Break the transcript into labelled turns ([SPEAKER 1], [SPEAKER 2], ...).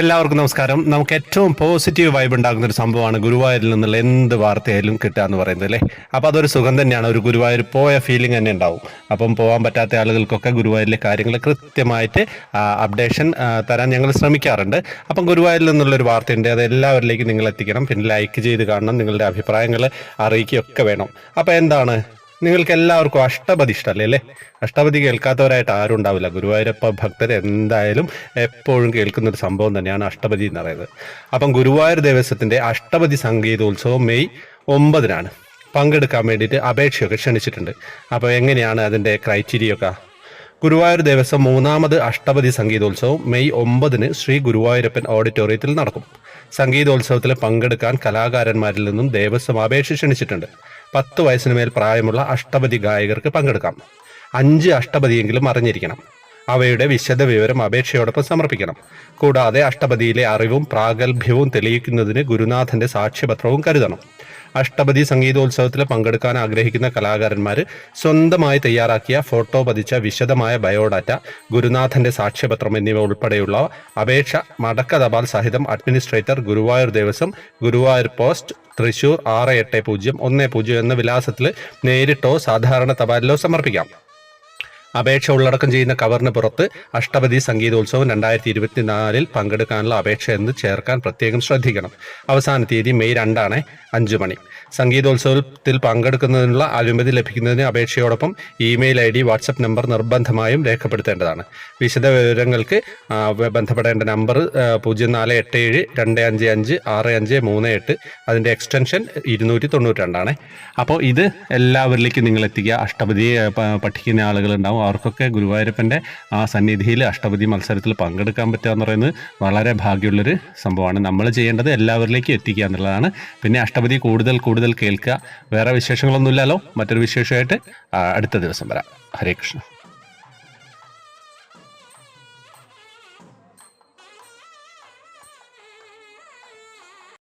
[SPEAKER 1] എല്ലാവർക്കും നമസ്കാരം. നമുക്ക് ഏറ്റവും പോസിറ്റീവ് വൈബ് ഉണ്ടാകുന്ന ഒരു സംഭവമാണ് ഗുരുവായൂരിൽ നിന്നുള്ള എന്ത് വാർത്തയായാലും കിട്ടുക എന്ന് പറയുന്നത് അല്ലേ? അപ്പോൾ അതൊരു സുഖം തന്നെയാണ്. ഒരു ഗുരുവായൂർ പോയ ഫീലിംഗ് തന്നെ ഉണ്ടാവും. അപ്പം പോകാൻ പറ്റാത്ത ആളുകൾക്കൊക്കെ ഗുരുവായൂരിലെ കാര്യങ്ങൾ കൃത്യമായിട്ട് അപ്ഡേഷൻ തരാൻ ഞങ്ങൾ ശ്രമിക്കാറുണ്ട്. അപ്പം ഗുരുവായൂരിൽ നിന്നുള്ളൊരു വാർത്തയുണ്ട്. അത് എല്ലാവരിലേക്കും നിങ്ങൾ എത്തിക്കണം. പിന്നെ ലൈക്ക് ചെയ്ത് കാണണം. നിങ്ങളുടെ അഭിപ്രായങ്ങൾ അറിയിക്കുകയൊക്കെ വേണം. അപ്പോൾ എന്താണ്? നിങ്ങൾക്ക് എല്ലാവർക്കും അഷ്ടപതി ഇഷ്ടമല്ലേ അല്ലേ? അഷ്ടപതി കേൾക്കാത്തവരായിട്ട് ആരും ഉണ്ടാവില്ല. ഗുരുവായൂരപ്പ ഭക്തർ എന്തായാലും എപ്പോഴും കേൾക്കുന്ന ഒരു സംഭവം തന്നെയാണ് അഷ്ടപതി എന്ന് പറയുന്നത് അപ്പം ഗുരുവായൂർ ദേവസ്വത്തിന്റെ അഷ്ടപതി സംഗീതോത്സവം മെയ് ഒമ്പതിനാണ്. പങ്കെടുക്കാൻ വേണ്ടിയിട്ട് അപേക്ഷയൊക്കെ ക്ഷണിച്ചിട്ടുണ്ട്. അപ്പോൾ എങ്ങനെയാണ് അതിന്റെ ക്രൈറ്റീരിയൊക്കെ? ഗുരുവായൂർ ദേവസ്വം മൂന്നാമത് അഷ്ടപതി സംഗീതോത്സവം മെയ് ഒമ്പതിന് ശ്രീ ഗുരുവായൂരപ്പൻ ഓഡിറ്റോറിയത്തിൽ നടക്കും. സംഗീതോത്സവത്തിൽ പങ്കെടുക്കാൻ കലാകാരന്മാരിൽ നിന്നും ദേവസ്വം അപേക്ഷ ക്ഷണിച്ചിട്ടുണ്ട്. പത്ത് വയസ്സിന് മേൽ പ്രായമുള്ള അഷ്ടപതി ഗായകർക്ക് പങ്കെടുക്കാം. അഞ്ച് അഷ്ടപതിയെങ്കിലും അറിഞ്ഞിരിക്കണം. അവയുടെ വിശദ വിവരം അപേക്ഷയോടൊപ്പം സമർപ്പിക്കണം. കൂടാതെ അഷ്ടപതിയിലെ അറിവും പ്രാഗൽഭ്യവും തെളിയിക്കുന്നതിന് ഗുരുനാഥന്റെ സാക്ഷ്യപത്രവും കരുതണം. അഷ്ടപതി സംഗീതോത്സവത്തിൽ പങ്കെടുക്കാൻ ആഗ്രഹിക്കുന്ന കലാകാരന്മാർ സ്വന്തമായി തയ്യാറാക്കിയ ഫോട്ടോ പതിച്ച വിശദമായ ബയോഡാറ്റ ഗുരുനാഥന്റെ സാക്ഷ്യപത്രം എന്നിവ ഉൾപ്പെടെയുള്ള അപേക്ഷ മടക്ക തപാൽ സഹിതം അഡ്മിനിസ്ട്രേറ്റർ ഗുരുവായൂർ ദേവസ്വം ഗുരുവായൂർ പോസ്റ്റ് തൃശൂർ ആറ് എട്ട് പൂജ്യം ഒന്ന് പൂജ്യം എന്ന വിലാസത്തിൽ നേരിട്ടോ സാധാരണ തപാലിലോ സമർപ്പിക്കാം. അപേക്ഷ ഉള്ളടക്കം ചെയ്യുന്ന കവറിന് പുറത്ത് അഷ്ടപതി സംഗീതോത്സവം രണ്ടായിരത്തി ഇരുപത്തിനാലിൽ പങ്കെടുക്കാനുള്ള അപേക്ഷ എന്ന് ചേർക്കാൻ പ്രത്യേകം ശ്രദ്ധിക്കണം. അവസാന തീയതി മെയ് രണ്ടാണ് അഞ്ചു മണി. സംഗീതോത്സവത്തിൽ പങ്കെടുക്കുന്നതിനുള്ള അനുമതി ലഭിക്കുന്നതിന് അപേക്ഷയോടൊപ്പം email I D WhatsApp number നിർബന്ധമായും രേഖപ്പെടുത്തേണ്ടതാണ്. വിശദ വിവരങ്ങൾക്ക് ബന്ധപ്പെടേണ്ട നമ്പർ പൂജ്യം നാല് എട്ട് ഏഴ് രണ്ട് അഞ്ച് അഞ്ച് ആറ് അഞ്ച് മൂന്ന് എട്ട് അതിന്റെ എക്സ്റ്റൻഷൻ ഇരുന്നൂറ്റി തൊണ്ണൂറ്റി രണ്ടാണ്. അപ്പോൾ ഇത് എല്ലാവരിലേക്കും നിങ്ങൾ എത്തിക്കുക അഷ്ടപതി പഠിക്കുന്ന ആളുകളുണ്ടാവും. അവർക്കൊക്കെ ഗുരുവായൂരപ്പന്റെ ആ സന്നിധിയിൽ അഷ്ടപതി മത്സരത്തിൽ പങ്കെടുക്കാൻ പറ്റുക എന്ന് പറയുന്നത് വളരെ ഭാഗ്യമുള്ളൊരു സംഭവമാണ്. നമ്മൾ ചെയ്യേണ്ടത് എല്ലാവരിലേക്കും എത്തിക്കുക എന്നുള്ളതാണ്. പിന്നെ അഷ്ടപതി കൂടുതൽ കൂടുതൽ കേൾക്കുക. വേറെ വിശേഷങ്ങളൊന്നുമില്ലല്ലോ. മറ്റൊരു വിശേഷമായിട്ട് അടുത്ത ദിവസം വരാം. ഹരേ കൃഷ്ണ.